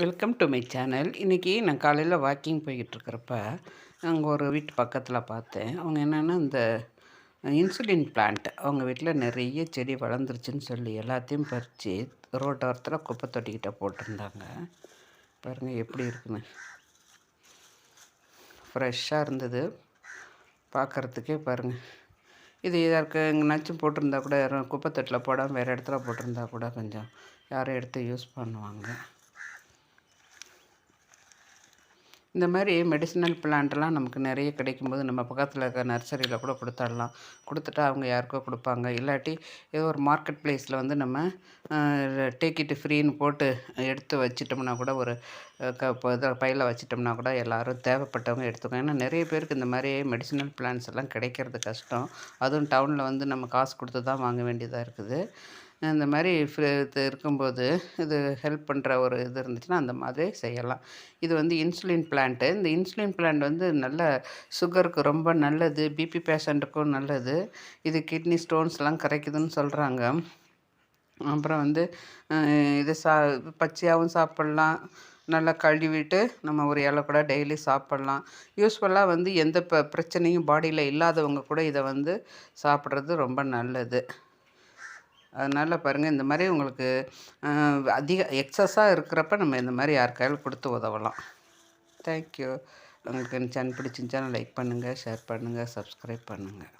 Welcome to my channel இன்றைக்கி நான் காலையில் வாக்கிங் போய்கிட்டுருக்கிறப்ப அங்கே ஒரு வீட்டு பக்கத்தில் பார்த்தேன். அவங்க என்னென்னா இந்த இன்சுலின் பிளான்ட் அவங்க வீட்டில் நிறைய செடி வளர்ந்துருச்சுன்னு சொல்லி எல்லாத்தையும் பறித்து ரோட்டோரத்தில் குப்பை தொட்டிக்கிட்ட போட்டிருந்தாங்க. பாருங்கள் எப்படி இருக்குன்னு. ஃப்ரெஷ்ஷாக இருந்தது. பார்க்குறதுக்கே பாருங்கள் இது இதற்கு எங்கேனாச்சும் போட்டிருந்தா கூட யாரும் குப்பை தொட்டில் போடாமல் வேறு இடத்துல போட்டிருந்தா கூட கொஞ்சம் யாரும் எடுத்து யூஸ் பண்ணுவாங்க. இந்த மாதிரி மெடிசினல் பிளான்ட்லாம் நமக்கு நிறைய கிடைக்கும்போது நம்ம பக்கத்தில் இருக்க நர்சரியில் கூட கொடுத்துடலாம். கொடுத்துட்டா அவங்க யாருக்கோ கொடுப்பாங்க. இல்லாட்டி ஏதோ ஒரு மார்க்கெட் ப்ளேஸில் வந்து நம்ம டேக் இட்டு ஃப்ரீன்னு போட்டு எடுத்து வச்சிட்டோம்னா கூட ஒரு க இதில் பையில் வச்சிட்டோம்னா கூட எல்லோரும் தேவைப்பட்டவங்க எடுத்துக்கோங்க. ஏன்னா நிறைய பேருக்கு இந்த மாதிரி மெடிசினல் பிளான்ஸ் எல்லாம் கிடைக்கிறது கஷ்டம். அதுவும் டவுனில் வந்து நம்ம காசு கொடுத்து தான் வாங்க வேண்டியதாக இருக்குது. இந்த மாதிரி இது இருக்கும்போது இது ஹெல்ப் பண்ணுற ஒரு இது இருந்துச்சுன்னா அந்த மாதிரி செய்யலாம். இது வந்து இன்சுலின் பிளான்ட்டு இந்த இன்சுலின் பிளான்ட் வந்து நல்ல சுகருக்கு ரொம்ப நல்லது பிபி பேஷண்ட்டுக்கும் நல்லது. இது கிட்னி ஸ்டோன்ஸ்லாம் கரைக்குதுன்னு சொல்கிறாங்க அப்புறம் வந்து இது சா பச்சையாகவும் சாப்பிட்லாம். நல்லா கழுவிட்டு நம்ம ஒரு இலை கூட டெய்லி சாப்பிட்லாம். யூஸ்ஃபுல்லாக வந்து எந்த ப பிரச்சனையும் பாடியில் இல்லாதவங்க கூட இதை வந்து சாப்பிட்றது ரொம்ப நல்லது. அதனால் பாருங்கள் இந்த மாதிரி உங்களுக்கு அதிக எக்ஸஸாக இருக்கிறப்ப நம்ம இந்த மாதிரி யாருக்காவது கொடுத்து உதவலாம். தேங்க்யூ உங்களுக்கு என் சேனல் பிடிச்சிருந்துச்சா லைக் பண்ணுங்கள் ஷேர் பண்ணுங்கள் சப்ஸ்கிரைப் பண்ணுங்கள்